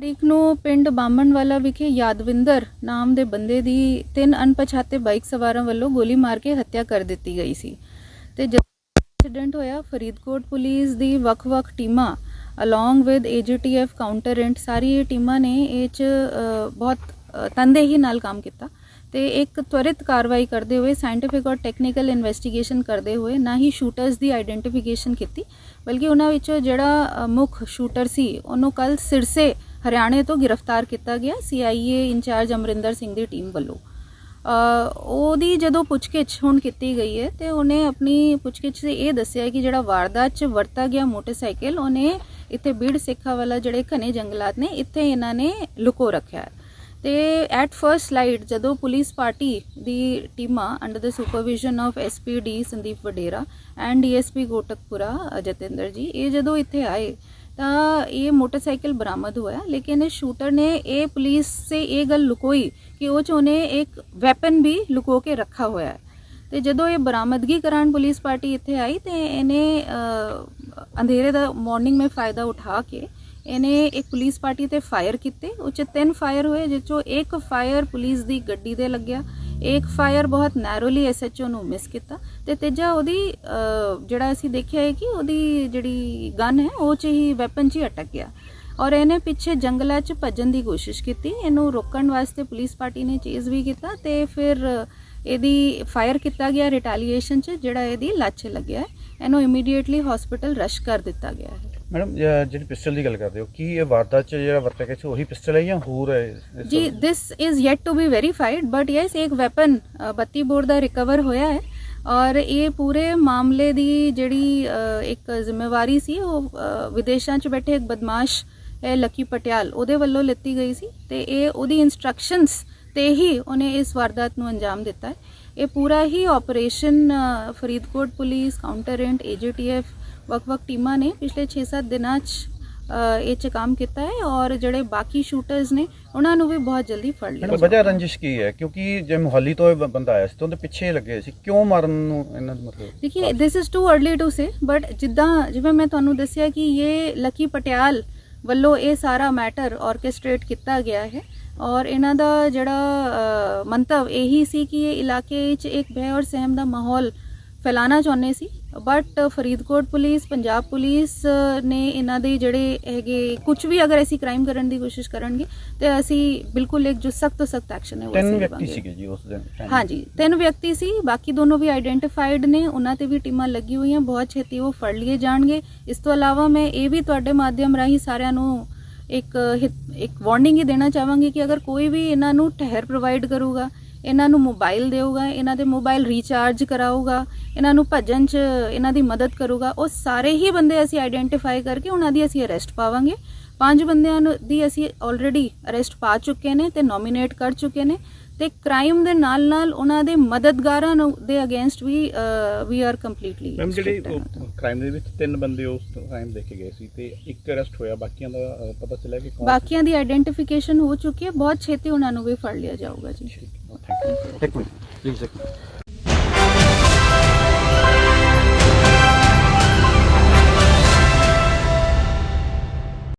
ਤਰੀਕ ਨੂੰ ਪਿੰਡ ਬਾਮਣਵਾਲਾ ਵਿਖੇ ਯਾਦਵਿੰਦਰ ਨਾਮ ਦੇ ਬੰਦੇ ਦੀ ਤਿੰਨ ਅਣਪਛਾਤੇ ਬਾਈਕ ਸਵਾਰਾਂ ਵੱਲੋਂ ਗੋਲੀ ਮਾਰ ਕੇ ਹੱਤਿਆ ਕਰ ਦਿੱਤੀ ਗਈ ਸੀ। ਤੇ ਜਦੋਂ ਐਕਸੀਡੈਂਟ ਹੋਇਆ ਫਰੀਦਕੋਟ ਪੁਲਿਸ ਦੀ ਵੱਖ-ਵੱਖ ਟੀਮਾਂ ਅਲੋਂਗ ਵਿਦ ਏਜੀਟੀਐਫ ਕਾਊਂਟਰੈਂਟ ਸਾਰੀ ਇਹ ਟੀਮਾਂ ਨੇ ਇਹ ਚ ਬਹੁਤ ਅ, ਤਨਦੇਹੀ ਨਾਲ ਕੰਮ ਕੀਤਾ ਤੇ ਇੱਕ ਤਵਰਿਤ ਕਾਰਵਾਈ ਕਰਦੇ ਹੋਏ ਸਾਇੰਟੀਫਿਕ ਔਰ ਟੈਕਨੀਕਲ ਇਨਵੈਸਟੀਗੇਸ਼ਨ ਕਰਦੇ ਹੋਏ ਨਾ ਹੀ ਸ਼ੂਟਰਸ ਦੀ ਆਈਡੈਂਟੀਫਿਕੇਸ਼ਨ ਕੀਤੀ ਬਲਕਿ ਉਹਨਾਂ ਵਿੱਚੋਂ ਜਿਹੜਾ ਮੁੱਖ ਸ਼ੂਟਰ ਸੀ ਉਹਨੂੰ ਕੱਲ ਸਿਰਸੇ ਹਰਿਆਣੇ ਤੋਂ ਗ੍ਰਿਫਤਾਰ ਕੀਤਾ ਗਿਆ ਸੀਆਈਏ ਇੰਚਾਰਜ ਅਮਰਿੰਦਰ ਸਿੰਘ ਦੀ ਟੀਮ ਵੱਲੋਂ। ਉਹਦੀ ਜਦੋਂ ਪੁੱਛਗਿੱਛ ਹੁਣ ਕੀਤੀ ਗਈ ਹੈ ਤੇ ਉਹਨੇ ਆਪਣੀ ਪੁੱਛਗਿੱਛ 'ਚ ਇਹ ਦੱਸਿਆ ਕਿ ਜਿਹੜਾ ਵਾਰਦਾਤ 'ਚ ਵਰਤਾ ਗਿਆ ਮੋਟਰਸਾਈਕਲ ਉਹਨੇ ਇੱਥੇ ਬੀੜ ਸਿੱਖਾ ਵਾਲਾ ਜਿਹੜੇ ਘਨੇ ਜੰਗਲਾਤ ਨੇ ਇੱਥੇ ਇਹਨਾਂ ਨੇ ਲੁਕੋ ਰੱਖਿਆ ਹੈ। ਤੇ ਐਟ ਫਰਸਟ ਸਲਾਈਡ ਜਦੋਂ ਪੁਲਿਸ ਪਾਰਟੀ ਦੀ ਟੀਮਾਂ under the supervision of SPD Sandeep Vadera and DSP Kotkapura uh, Jatinder ji ਇਹ ਜਦੋਂ ਇੱਥੇ ਆਏ ਤਾਂ ਇਹ ਮੋਟਰਸਾਈਕਲ ਬਰਾਮਦ ਹੋਇਆ ਲੇਕਿਨ ਇਹ ਸ਼ੂਟਰ ਨੇ ਇਹ ਪੁਲਿਸ ਸੇ ਇਹ ਗੱਲ ਲੁਕੋਈ ਕਿ ਉਹ ਚ ਉਹਨੇ ਇੱਕ ਵੈਪਨ ਵੀ ਲੁਕੋ ਕੇ ਰੱਖਾ ਹੋਇਆ ਹੈ ਤੇ ਜਦੋਂ ਇਹ ਬਰਾਮਦਗੀ ਕਰਾਉਣ ਪੁਲਿਸ ਪਾਰਟੀ ਇੱਥੇ ਆਈ ਤੇ ਇਹਨੇ ਅ, ਅੰਧੇਰੇ ਦਾ ਮਾਰਨਿੰਗ ਮੇ ਫਾਇਦਾ ਉਠਾ ਕੇ ਇਹਨੇ ਇੱਕ ਪੁਲਿਸ ਪਾਰਟੀ ਤੇ ਫਾਇਰ ਕੀਤੇ ਉਹ 'ਚ ਤਿੰਨ ਫਾਇਰ ਹੋਏ ਜਿਸ ਚੋਂ ਇੱਕ ਫਾਇਰ ਪੁਲਿਸ ਦੀ ਗੱਡੀ ਦੇ ਲੱਗਿਆ ਇੱਕ ਫਾਇਰ ਬਹੁਤ ਨੈਰੋਲੀ ਐਸਐਚਓ ਨੂੰ ਮਿਸ ਕੀਤਾ ਤੇ ਤੀਜਾ ਉਹਦੀ ਜਿਹੜਾ ਅਸੀਂ ਦੇਖਿਆ ਹੈ ਕਿ ਉਹਦੀ ਜਿਹੜੀ ਗਨ ਹੈ, ਉਹ 'ਚ ਹੀ ਵੈਪਨ 'ਚ ਹੀ ਅਟਕ ਗਿਆ। ਔਰ ਇਹਨੇ ਪਿੱਛੇ ਜੰਗਲਾਂ 'ਚ ਭੱਜਣ ਦੀ ਕੋਸ਼ਿਸ਼ ਕੀਤੀ। ਇਹਨੂੰ ਰੋਕਣ ਵਾਸਤੇ ਪੁਲਿਸ ਪਾਰਟੀ ਨੇ ਚੇਜ਼ ਵੀ ਕੀਤਾ ਤੇ ਫਿਰ ਇਹਦੀ ਫਾਇਰ ਕੀਤਾ ਗਿਆ ਰਿਟੈਲੀਏਸ਼ਨ 'ਚ, ਜਿਹੜਾ ਇਹਦੀ ਲੱਛ ਲੱਗਿਆ ਇਹਨੂੰ ਇਮੀਡੀਏਟਲੀ ਹਸਪੀਟਲ ਰਸ਼ ਕਰ ਦਿੱਤਾ ਗਿਆ ਹੈ। ਮੈਡਮ ਜਿਹੜੀ ਪਿਸਟਲ ਦੀ ਗੱਲ ਕਰਦੇ ਹੋ, ਕੀ ਇਹ ਵਾਰਦਾਤ ਚ ਜਿਹੜਾ ਵਰਤਿਆ ਗਿਆ ਸੀ, ਉਹੀ ਪਿਸਟਲ ਹੈ ਜਾਂ ਹੋਰ ਹੈ ਜੀ this is yet to be verified but yes ਇੱਕ ਵੈਪਨ 32 ਬੋਰ ਦਾ ਰਿਕਵਰ ਹੋਇਆ ਹੈ, ਔਰ ਇਹ ਪੂਰੇ ਮਾਮਲੇ ਦੀ ਜਿਹੜੀ ਇੱਕ ਜ਼ਿੰਮੇਵਾਰੀ ਸੀ, ਉਹ ਵਿਦੇਸ਼ਾਂ 'ਚ ਬੈਠੇ ਇੱਕ ਬਦਮਾਸ਼ ਹੈ ਲੱਕੀ ਪਟਿਆਲ, ਉਹਦੇ ਵੱਲੋਂ ਲਿੱਤੀ ਗਈ ਸੀ, ਤੇ ਇਹ ਉਹਦੀ ਇਨਸਟਰਕਸ਼ਨਸ ਤੇ ਹੀ ਉਹਨੇ ਇਸ ਵਾਰਦਾਤ ਨੂੰ ਅੰਜਾਮ ਦਿੱਤਾ ਹੈ। ਇਹ ਪੂਰਾ ਹੀ ਆਪਰੇਸ਼ਨ ਫਰੀਦਕੋਟ ਪੁਲਿਸ ਕਾਊਂਟਰੈਂਟ ਏਜੀਟੀਐਫ ਵੱਖ-ਵੱਖ ਟੀਮਾਂ ਨੇ ਪਿਛਲੇ 6-7 ਦਿਨਾਂ 'ਚ ਇਹ 'ਚ ਕੰਮ ਕੀਤਾ ਹੈ ਔਰ ਜਿਹੜੇ ਬਾਕੀ ਸ਼ੂਟਰਸ ਨੇ ਉਹਨਾਂ ਨੂੰ ਵੀ ਬਹੁਤ ਜਲਦੀ ਫੜ ਲਿਆ ਵਜ੍ਹਾ ਰੰਜਿਸ਼ ਕੀ ਹੈ? ਕਿਉਂਕਿ ਜੇ ਮੁਹੱਲੀ ਤੋਂ ਬੰਦਾ ਆਇਆ ਸੀ ਤਾਂ ਉਹਦੇ ਪਿੱਛੇ ਲੱਗੇ ਸੀ। ਕਿਉਂ ਮਾਰਨ ਨੂੰ ਇਹਨਾਂ ਦਾ ਮਤਲਬ ਦੇਖੀ this is too early to say but ਜਿੱਦਾਂ ਜਿਵੇਂ ਮੈਂ ਤੁਹਾਨੂੰ ਦੱਸਿਆ ਕਿ ਇਹ ਲੱਕੀ ਪਟਿਆਲ ਵੱਲੋਂ ਇਹ ਸਾਰਾ ਮੈਟਰ ਆਰਕੈਸਟ੍ਰੇਟ ਕੀਤਾ ਗਿਆ ਹੈ ਔਰ ਇਹਨਾਂ ਦਾ ਜਿਹੜਾ ਮੰਤਵ ਇਹੀ ਸੀ ਕਿ ਇਹ ਇਲਾਕੇ 'ਚ ਇੱਕ ਭੈ ਔਰ ਸਹਿਮ ਦਾ ਮਾਹੌਲ ਫੈਲਾਉਣਾ ਚਾਹੁੰਦੇ ਸੀ but Faridkot police Punjab police ਨੇ ਇਹਨਾਂ ਦੇ ਜਿਹੜੇ ਹੈਗੇ ਕੁਝ ਵੀ ਅਗਰ ਅਸੀਂ ਕ੍ਰਾਈਮ ਕਰਨ ਦੀ ਕੋਸ਼ਿਸ਼ ਕਰਨਗੇ ਤੇ ਅਸੀਂ ਬਿਲਕੁਲ ਇੱਕ ਜੋ ਸਖਤ ਤੋਂ ਸਖਤ ਐਕਸ਼ਨ ਹੈ ਉਹ ਤਿੰਨ ਵਿਅਕਤੀ। ਸੀਗੇ ਜੀ ਉਸ ਦਿਨ? ਹਾਂਜੀ ਤਿੰਨ ਵਿਅਕਤੀ ਸੀ ਬਾਕੀ ਦੋਨੋਂ ਵੀ ਆਈਡੈਂਟੀਫਾਈਡ ਨੇ ਉਹਨਾਂ ਤੇ ਵੀ ਟੀਮਾਂ ਲੱਗੀ ਹੋਈਆਂ ਬਹੁਤ ਛੇਤੀ ਉਹ ਫੜ ਲਏ ਜਾਣਗੇ ਇਸ ਤੋਂ ਇਲਾਵਾ ਮੈਂ ਇਹ ਵੀ ਤੁਹਾਡੇ ਮਾਧਿਅਮ ਰਾਹੀਂ ਸਾਰਿਆਂ ਨੂੰ ਇੱਕ ਇੱਕ ਵਾਰਨਿੰਗ ਹੀ ਦੇਣਾ ਚਾਹਾਂਗੀ ਕਿ ਅਗਰ ਕੋਈ ਵੀ ਇਹਨਾਂ ਨੂੰ ਠਹਿਰ ਪ੍ਰੋਵਾਈਡ ਕਰੂਗਾ ਇਹਨਾਂ ਨੂੰ ਮੋਬਾਈਲ ਦੇਊਗਾ, ਇਹਨਾਂ ਦੇ ਮੋਬਾਈਲ ਰੀਚਾਰਜ ਕਰਾਊਗਾ, ਇਹਨਾਂ ਨੂੰ ਭੱਜਣ 'ਚ ਇਹਨਾਂ ਦੀ ਮਦਦ ਕਰੂਗਾ। ਉਹ ਸਾਰੇ ਹੀ ਬੰਦੇ ਅਸੀਂ ਆਈਡੈਂਟੀਫਾਈ ਕਰਕੇ ਉਹਨਾਂ ਦੀ ਅਸੀਂ ਅਰੈਸਟ ਪਾਵਾਂਗੇ। ਪੰਜ ਬੰਦਿਆਂ ਨੂੰ ਦੀ ਅਸੀਂ ਆਲਰੇਡੀ ਅਰੈਸਟ ਪਾ ਚੁੱਕੇ ਨੇ ਤੇ ਨੋਮੀਨੇਟ ਕਰ ਚੁੱਕੇ ਨੇ। ਤੇ ਕ੍ਰਾਈਮ ਦੇ ਨਾਲ ਨਾਲ ਉਹਨਾਂ ਦੇ ਮਦਦਗਾਰਾਂ ਨੂੰ ਦੇ ਅਗੇਂਸਟ ਵੀ ਵੀ ਆਰ ਕੰਪਲੀਟਲੀ ਮੈਮ ਜਿਹੜੇ ਕ੍ਰਾਈਮ ਦੇ ਵਿੱਚ ਤਿੰਨ ਬੰਦੇ ਉਸ ਟਾਈਮ ਦੇਖੇ ਗਏ ਸੀ ਤੇ ਇੱਕ ਅਰੈਸਟ ਹੋਇਆ ਬਾਕੀਆਂ ਦਾ ਪਤਾ ਚੱਲਿਆ ਕਿ ਕੌਣ ਬਾਕੀਆਂ ਦੀ ਆਈਡੈਂਟੀਫਿਕੇਸ਼ਨ ਹੋ ਚੁੱਕੀ ਹੈ ਬਹੁਤ ਛੇਤੀ ਉਹਨਾਂ ਨੂੰ ਵੀ ਫੜ ਲਿਆ ਜਾਊਗਾ ਜੀ। ਥੈਂਕ ਯੂ ਇੱਕ ਮਿੰਟ ਪਲੀਜ਼ ਇੱਕ ਮਿੰਟ।